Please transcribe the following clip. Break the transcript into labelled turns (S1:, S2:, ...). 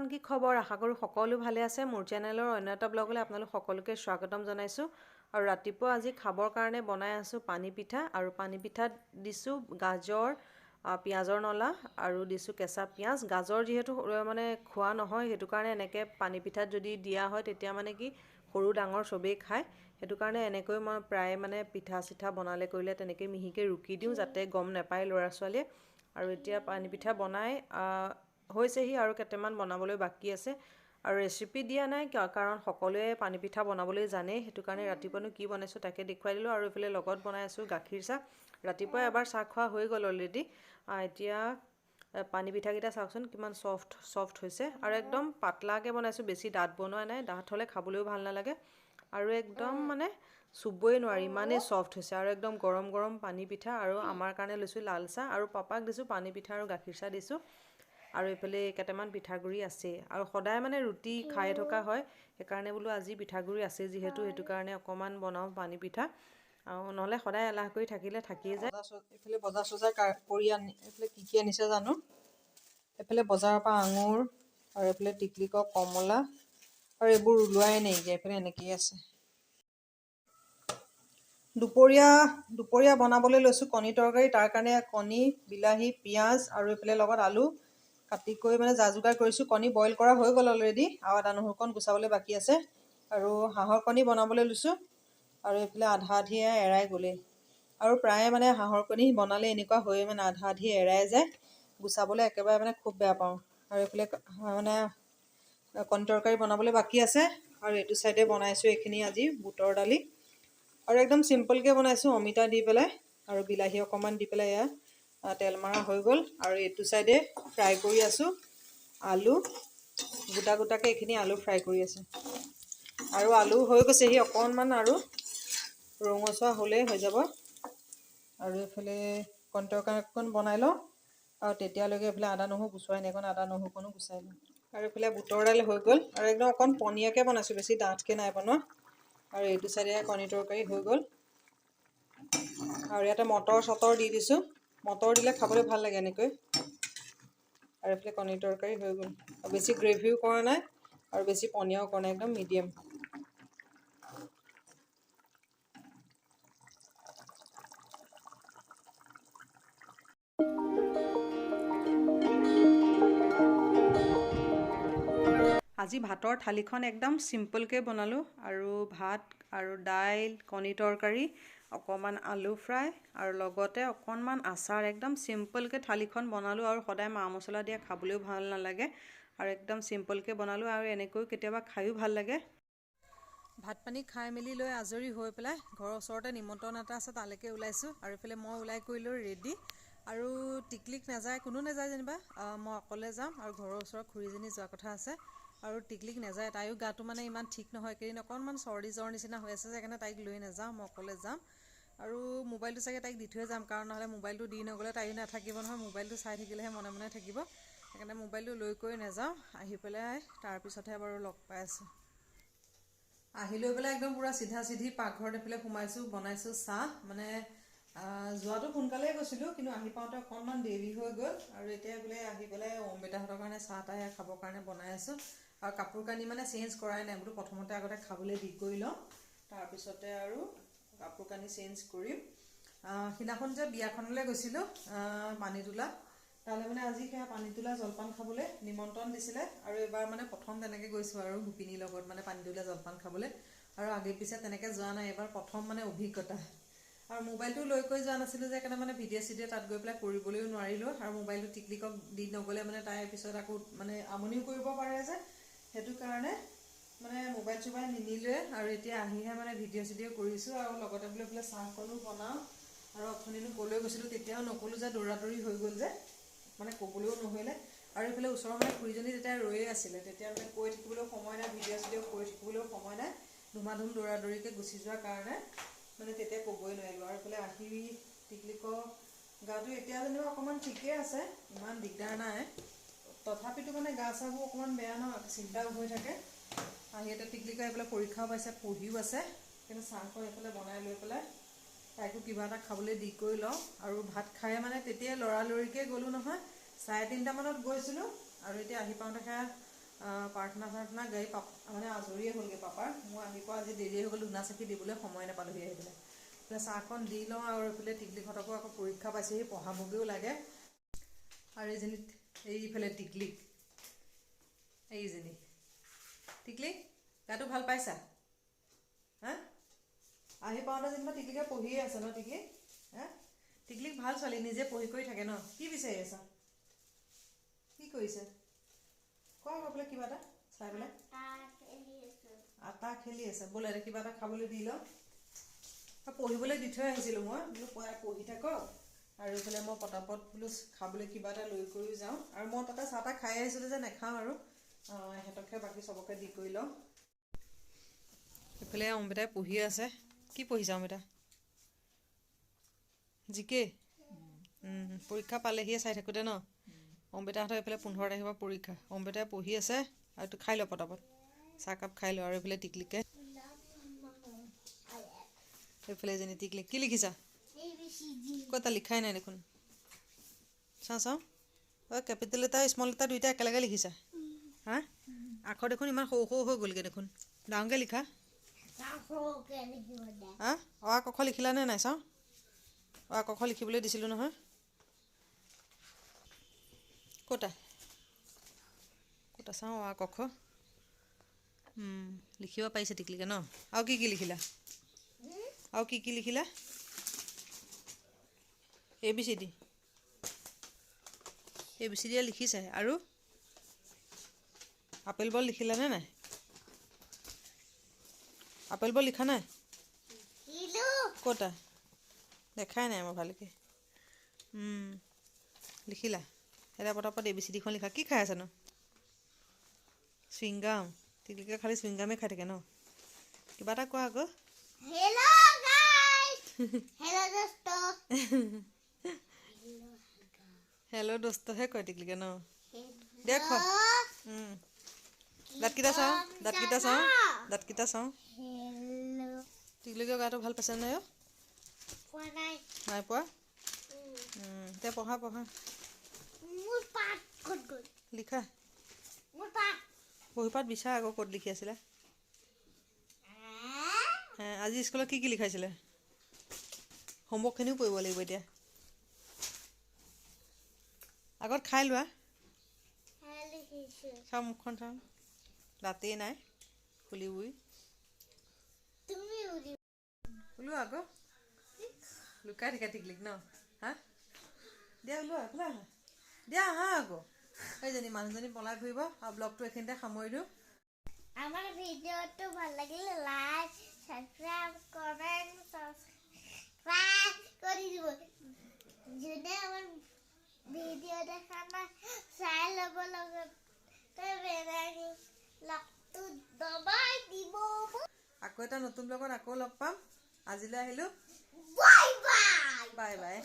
S1: Everyone কি খবৰ? আশা কৰোঁ সকলো ভালে আছে। মোৰ চেনেলৰ অন্য এটা ব্লগলৈ আপোনালোক সকলোকে স্বাগতম জনাইছোঁ। আৰু ৰাতিপুৱা আজি খাবৰ কাৰণে বনাই আছোঁ পানী পিঠা। আৰু পানী পিঠাত দিছোঁ গাজৰ পিঁয়াজৰ নলা আৰু দিছোঁ কেঁচা পিঁয়াজ। গাজৰ যিহেতু মানে খোৱা নহয় সেইটো কাৰণে এনেকৈ পানী পিঠাত যদি দিয়া হয় তেতিয়া মানে কি সৰু ডাঙৰ চবেই খায়। সেইটো কাৰণে এনেকৈ মই প্ৰায় মানে পিঠা চিঠা বনালে কৰিলে তেনেকৈ মিহিকৈ ৰুকি দিওঁ যাতে গম নাপায় ল'ৰা ছোৱালীয়ে আৰু এতিয়া পানী পিঠা বনাই হৈছেহি আৰু কেইটামান বনাবলৈ বাকী আছে। আৰু ৰেচিপি দিয়া নাই কাৰণ সকলোৱে পানী পিঠা বনাবলৈ জানেই সেইটো কাৰণে ৰাতিপুৱানো কি বনাইছোঁ তাকে দেখুৱাই দিলোঁ আৰু এইফালে লগত বনাই আছোঁ গাখীৰ চাহ। ৰাতিপুৱা এবাৰ চাহ খোৱা হৈ গ'ল অলৰেডি এতিয়া পানী পিঠাকেইটা চাওকচোন কিমান চফ্ট চফ্ট হৈছে। আৰু একদম পাতলাকৈ বনাইছোঁ বেছি ডাঠ বনোৱা নাই ডাঠ হ'লে খাবলৈও ভাল নালাগে। আৰু একদম মানে চুবই নোৱাৰি ইমানেই চফ্ট হৈছে। আৰু একদম গৰম গৰম পানী পিঠা আৰু আমাৰ কাৰণে লৈছোঁ লাল চাহ আৰু পাপাক দিছোঁ পানী পিঠা আৰু গাখীৰ চাহ দিছোঁ। আৰু এইফালে কেইটামান পিঠাগুড়ি আছেই আৰু সদায় মানে ৰুটি খাই থকা হয় সেইকাৰণে বোলো আজি পিঠাগুড়ি আছে যিহেতু সেইটো কাৰণে অকণমান বনাওঁ পানী পিঠা। আৰু নহ'লে সদায় এলাহ কৰি থাকিলে থাকিয়ে যায়।
S2: এইফালে বজাৰ চজাৰ কৰি আনি এইফালে কি কি আনিছে জানো? এইফালে বজাৰৰ পৰা আঙুৰ আৰু এইফালে টিকলিকৰ কমলা আৰু এইবোৰ ওলোৱাই নাইকিয়া এইফালে এনেকেই আছে। দুপৰীয়া দুপৰীয়া বনাবলৈ লৈছোঁ কণী তৰকাৰী তাৰ কাৰণে কণী বিলাহী পিঁয়াজ আৰু এইফালে লগত আলু। কাটি কৰি মানে যা যোগাৰ কৰিছোঁ, কণী বইল কৰা হৈ গ'ল অলৰেডি আৰু আদা নহৰুকণ গুচাবলৈ বাকী আছে। আৰু হাঁহৰ কণী বনাবলৈ লৈছোঁ, আৰু এইফালে আধা আধিয়ে এৰাই গ'লেই। আৰু প্ৰায়ে মানে হাঁহৰ কণী বনালে এনেকুৱা হৈয়ে মানে আধা আধি এৰাই যায়। গুচাবলৈ একেবাৰে মানে খুব বেয়া পাওঁ। আৰু এইফালে মানে কণী তৰকাৰী বনাবলৈ বাকী আছে, আৰু এইটো চাইডে বনাইছোঁ এইখিনি আজি, বুটৰ দালি। আৰু একদম চিম্পলকৈ বনাইছোঁ, অমিতা দি পেলাই, আৰু বিলাহী অকণমান দি পেলাই এয়া। তেল মৰা হৈ গ'ল আৰু এইটো চাইডে ফ্ৰাই কৰি আছোঁ। আলু গোটা গোটাকৈ এইখিনি আলু ফ্ৰাই কৰি আছোঁ। আৰু আলু হৈ গৈছেহি অকণমান আৰু। ৰঙচুৱা হ'লেই হৈ যাব। আৰু এইফালে কণী তৰকাৰীকণ বনাই লওঁ। আৰু তেতিয়ালৈকে এইফালে আদা নহৰু গুচোৱাই নাই অকণ আদা নহৰুকণো গুচাই লওঁ। আৰু এইফালে বুটৰ দাইল হৈ গ'ল। আৰু একদম অকণ পনীয়াকৈ বনাইছোঁ বেছি ডাঠকৈ নাই বনোৱা। আৰু এইটো চাইডে কণী তৰকাৰী হৈ গ'ল। আৰু ইয়াতে মটৰ চটৰ দি দিছোঁ। মটৰ দিলে খাবলৈ ভাল লাগে এনেকৈ। আৰু এইফালে কণী তৰকাৰী হৈ গ'ল। বেছি গ্ৰেভিও কৰা নাই আৰু বেছি পনীয়াও কৰা নাই একদম মিডিয়াম।
S1: আজি ভাতৰ থালিখন একদম চিম্পলকৈ বনালোঁ আৰু ভাত আৰু দাইল কণী তৰকাৰী অকণমান আলু ফ্ৰাই আৰু লগতে অকণমান আচাৰ। একদম চিম্পলকৈ থালিখন বনালোঁ আৰু সদায় মা মছলা দিয়া খাবলৈও ভাল নালাগে। আৰু একদম চিম্পলকৈ বনালোঁ আৰু এনেকৈ কেতিয়াবা খায়ো ভাল লাগে। ভাত পানী খাই মেলি লৈ আজৰি হৈ পেলাই ঘৰৰ ওচৰতে নিমন্ত্ৰণ এটা আছে তালৈকে ওলাইছোঁ। আৰু এইফালে মই ওলাই কৰিলোঁ ৰেডি। আৰু টিকলিক নাযায় কোনো নাযায় যেনিবা। মই অকলে যাম আৰু ঘৰৰ ওচৰৰ খুৰীজনী যোৱা কথা আছে। আৰু টিকলিক নাযায় তাইও গাটো মানে ইমান ঠিক নহয়। কেইদিন অকণমান চৰ্দি জ্বৰ নিচিনা হৈ আছে যে সেইকাৰণে তাইক লৈ নাযাওঁ মই অকলে যাম। আৰু মোবাইলটো চাগে তাইক দি থৈ যাম কাৰণ নহ'লে মোবাইলটো দি নগ'লে তাইও নাথাকিব নহয় মোবাইলটো চাই থাকিলেহে মনে মনে থাকিব। সেইকাৰণে মোবাইলটো লৈ কৰি নাযাওঁ আহি পেলাই তাৰপিছতহে বাৰু লগ পাই আছোঁ। আহি লৈ পেলাই একদম পূৰা চিধা চিধি পাকঘৰত এইফালে সোমাইছোঁ বনাইছোঁ চাহ। মানে যোৱাটো সোনকালেই গৈছিলোঁ কিন্তু আহি পাওঁতে অকণমান দেৰি হৈ গ'ল। আৰু এতিয়া বোলে আহি পেলাই অম্বিতাহঁতৰ কাৰণে চাহ এয়া খাবৰ কাৰণে বনাই আছোঁ। আৰু কাপোৰ কানি মানে চেঞ্জ কৰাই নাই বোলো প্ৰথমতে আগতে খাবলৈ দি কৰি লওঁ। তাৰপিছতে আৰু কাপোৰ কানি চেঞ্জ কৰিম সিদিনাখন যে বিয়াখনলৈ গৈছিলোঁ পানী তোলা তালৈ মানে আজি সেয়া পানী তোলা জলপান খাবলৈ নিমন্ত্ৰণ দিছিলে আৰু এইবাৰ মানে প্ৰথম তেনেকৈ গৈছোঁ আৰু গোপিনীৰ লগত মানে পানী তোলা জলপান খাবলৈ। আৰু আগে পিছে তেনেকৈ যোৱা নাই এইবাৰ প্ৰথম মানে অভিজ্ঞতা। আৰু মোবাইলটো লৈ কৰি যোৱা নাছিলোঁ যে সেইকাৰণে মানে ভিডিঅ' চিডিঅ' তাত গৈ পেলাই কৰিবলৈও নোৱাৰিলোঁ আৰু মোবাইলটো টিকলিকক দি নগ'লে মানে তাই পিছত আকৌ মানে আমনিও কৰিব পাৰে যে সেইটো কাৰণে মানে মোবাইল চোবাইল নিনিলোৱে আৰু এতিয়া আহিহে মানে ভিডিঅ' চিডিঅ' কৰিছোঁ আৰু লগতে বোলে বোলে চাহকণো বনাওঁ আৰু অথনিনো ক'লৈ গৈছিলোঁ তেতিয়াও নক'লোঁ যে দৌৰা দৌৰি হৈ গ'ল যে মানে ক'বলৈও নহ'লে। আৰু এইফালে ওচৰৰ মানে খুৰীজনী তেতিয়া ৰৈয়ে আছিলে তেতিয়া মানে কৈ থাকিবলৈও সময় নাই ভিডিঅ' চিডিঅ' কৰি থাকিবলৈও সময় নাই ধুমা ধুম দৌৰা দৌৰিকৈ গুচি যোৱাৰ কাৰণে মানে তেতিয়া ক'বই নোৱাৰিলোঁ। আৰু এইফালে আহি টিকলিকৰ গাটো এতিয়া যেনিবা অকণমান ঠিকেই আছে ইমান দিগদাৰ নাই। তথাপিতো মানে গা চাবোৰ অকণমান বেয়া ন চিন্তাও হৈ থাকে। আহি এতিয়া টিকলিকা এইফালে পৰীক্ষাও পাইছে পঢ়িও আছে। কিন্তু চাহকণ এইফালে বনাই লৈ পেলাই তাইকো কিবা এটা খাবলৈ দি কৰি লওঁ। আৰু ভাত খাই মানে তেতিয়াই লৰালৰিকৈ গ'লোঁ নহয়। চাৰে তিনিটামানত গৈছিলোঁ আৰু এতিয়া আহি পাওঁতে সেয়া প্ৰাৰ্থনা চাৰ্থনা গাই পাপ মানে আজৰিয়ে হ'লগৈ পাপাৰ। মই আহি পোৱা আজি দেৰি হৈ গ'ল ধূনা চাকি দিবলৈ সময় নাপালোহি আহি পেলাই। এইফালে চাহকণ দি লওঁ আৰু এইফালে টিকলিহঁতকো আকৌ পৰীক্ষা পাইছেহি পঢ়াবগৈও লাগে। আৰু এইজনী এইফালে টিকলিক। এইজনী। টিকলি গাটো ভাল পাইছা? হা? আহি পাওঁতে যেনিবা টিকলিকে পঢ়িয়ে আছে ন টিকলি হা? টিকলিক ভাল ছোৱালী নিজে পঢ়ি কৰি থাকে ন। কি বিচাৰি আছা? কি কৰিছে? গৈ পেলাই কিবা এটা চাই পেলাই। আটা খেলি আছে। বোলে এতিয়া কিবা এটা খাবলৈ দি লওঁ। পঢ়িবলৈ দি থৈ আহিছিলোঁ মই। বোলো পঢ়াই পঢ়ি থাকক। আৰু এইফালে মই পটাপট বোলো খাবলৈ কিবা এটা লৈ কৰিও যাওঁ। আৰু মই তাতে চাহ তাহ খাই আহিছিলোঁ যে নাখাওঁ আৰু। সিহঁতকহে বাকী চবকে দি কৰি লওঁ। এইফালে অমিতাই পঢ়ি আছে। কি পঢ়িছা অমিতা? জিকে? পৰীক্ষা পালেহিয়ে চাই থাকোঁতে ন? অম্বিতাহঁতৰ এইফালে পোন্ধৰ তাৰিখৰ পৰা পৰীক্ষা। অম্বিতাই পঢ়ি আছে আৰু এইটো খাই ল পটাপট। চাহকাপ খাই ল আৰু এইফালে টিকলিকে এইফালে এজনী টিকলি কি লিখিছা? ক'ত এটা লিখাই নাই দেখোন। চাওঁ চাওঁ। অ' কেপিটেল লেটাৰ স্মল লেটাৰ দুইটা একেলগে লিখিছা। হা? আখৰ দেখোন ইমান সৰু সৰু হৈ গ'লগৈ দেখোন। ডাঙৰকৈ লিখা। হা? অ আ ক খ লিখিলানে নাই চাওঁ। অ আ ক খ লিখিবলৈ দিছিলোঁ নহয়। ক'তা? ক'তা চাওঁ অ আ ক খ উম, লিখিব পাৰিছে টিকলিকে ন? আৰু কি কি লিখিলা? আৰু কি কি লিখিলা? A B C D. A B C ডিয়ে লিখিছে। আৰু? আপেল বল লিখিলানে নাই? আপেল বল লিখা নাই? ক'তা দেখাই নাই মই ভালকৈ। লিখিলা। এতিয়া পটাপট এ বি চি ডিখন লিখা। কি খাই আছানো? চুইংগাম। টিকলিকে খালি চুইংগামেই খাই থাকে ন? কিবা এটা কোৱা আকৌ! হেল্ল' দোস্তহে কয় টিকলিকে ন? দে খোৱা। দাঁতকেইটা চাওঁ? দাঁতকেইটা চাওঁ? দাঁতকেইটা চাওঁ. টিকলিকৰ গাটো ভাল পাইছে নাই নাই। পোৱা? এতিয়া পঢ়া পঢ়া। লিখা।
S2: পাত।
S1: বহীপাত বিচাৰ আকৌ ক'ত লিখি আছিলে? আজি স্কুলত কি কি লিখাইছিলে? হোমৱৰ্কখিনিও কৰিব লাগিব এতিয়া। আগত খাই লোৱা। চাওঁ মুখখন চাওঁ। দাঁতেই নাই ফুলি বুই
S2: তুমি
S1: ওলোৱা আকৌ। লুকাই থাকে টিকলিক ন হা? দিয়া ওলোৱা এইফালে আহা। দিয়া আহা আকৌ। এইজনী মানুহজনী পলাই ফুৰিব আৰু ব্লগটো এইখিনিতে সামৰি দিওঁ।
S2: আমাৰ ভিডিঅ'টো ভালো লাগিলে লাইক ছাবস্ক্ৰাইব কমেণ্ট ছাবস্ক্ৰাইব কৰি দিব। যোনে আমাৰ ভিডিঅ' দেখা নাই চাই ল'ব লগতে।
S1: আকৌ এটা নতুন ব্লগত আকৌ লগ পাম। আজিলৈ আহিলোঁ।
S2: Bye bye. Bye bye.